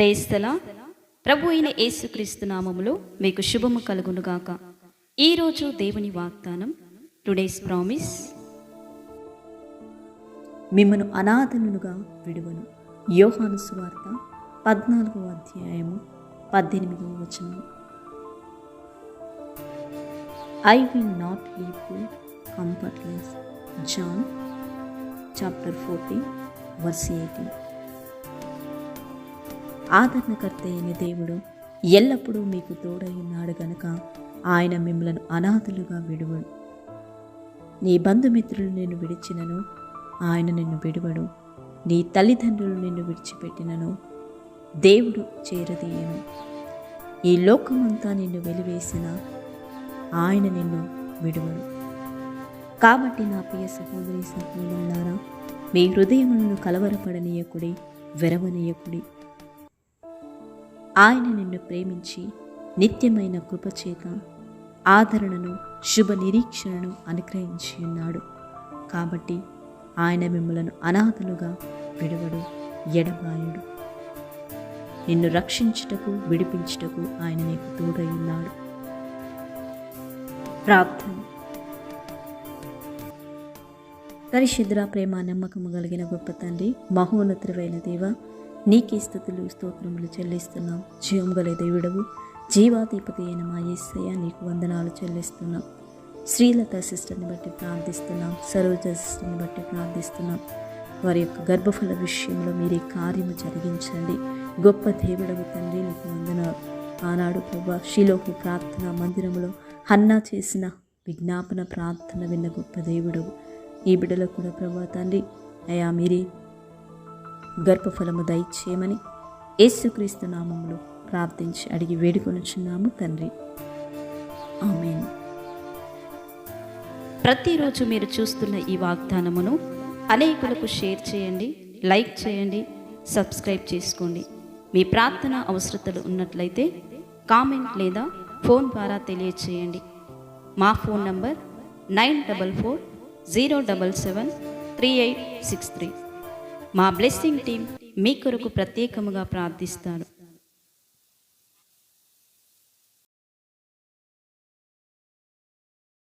ప్రేస్తలా ప్రభు అయిన యేసుక్రీస్తు నామములో మీకు శుభము కలుగునుగాక. ఈరోజు దేవుని వాగ్దానం టుడేస్ ప్రామిస్. మిమ్మను అనాథనులుగా విడువను. యోహాను సువార్త పద్నాలుగవ అధ్యాయము పద్దెనిమిదవ వచనం. I will not leave you comfortless John chapter fourteen verse eighteen ఆదరణకర్త అయిన దేవుడు ఎల్లప్పుడూ మీకు తోడై ఉన్నాడు గనక ఆయన మిమ్మలను అనాథులుగా విడువడు. నీ బంధుమిత్రులు నిన్ను విడిచినను ఆయన నిన్ను విడువడు. నీ తల్లిదండ్రులు నిన్ను విడిచిపెట్టినను దేవుడు చేరదీయను. ఈ లోకమంతా నిన్ను వెలివేసిన ఆయన నిన్ను విడువడు. కాబట్టి నా ప్రియ సహోదరి సహోదరులారా మీ హృదయములను కలవరపడనీయకుడి వెరవనీయకుడి ఆయన నిన్ను ప్రేమించి నిత్యమైన కృపచేత ఆదరణను శుభ నిరీక్షణను అనుగ్రహించి ఉన్నాడు. కాబట్టి ఆయన మిమ్మలను అనాథలుగా విడవడు ఎడబాయుడు. నిన్ను రక్షించుటకు విడిపించుటకు ఆయన నీకు తోడై ఉన్నాడు. ప్రార్థన. పరిశుద్ర ప్రేమ నమ్మకము కలిగిన గొప్ప తండ్రి మహోన్నతుడైన దేవ నీకే స్థుతులు స్తోత్రములు చెల్లిస్తున్నాం. జీవం గల దేవుడవు. జీవాధిపతి అయిన మా ఏసయ్య నీకు వందనాలు చెల్లిస్తున్నాం. శ్రీలత సిస్టర్ని బట్టి ప్రార్థిస్తున్నాం. సరోజ సిస్టర్ని బట్టి ప్రార్థిస్తున్నాం. వారి యొక్క గర్భఫల విషయంలో మీరు కార్యము జరిగించండి. గొప్ప దేవుడవు తండ్రి నీకు వందనాలు. ఆనాడు ప్రభా శిలోకు ప్రార్థన మందిరంలో హన్నా చేసిన విజ్ఞాపన ప్రార్థన విన్న గొప్ప దేవుడవు. ఈ బిడ్డలో కూడా ప్రభా తండ్రి అయా మీరే గర్భఫలము దయచేయమని యేసుక్రీస్తు నామంలో ప్రార్థించి అడిగి వేడుకొనుచున్నాము తండ్రి. ఆమెన్. ప్రతిరోజు మీరు చూస్తున్న ఈ వాగ్దానమును అనేకులకు షేర్ చేయండి లైక్ చేయండి సబ్స్క్రైబ్ చేసుకోండి. మీ ప్రార్థన అవసరతలు ఉన్నట్లయితే కామెంట్ లేదా ఫోన్ ద్వారా తెలియచేయండి. మా phone number nine double four zero double seven three eight six three. మా బ్లెస్సింగ్ టీం మీ కొరకు ప్రత్యేకముగా ప్రార్థిస్తారు.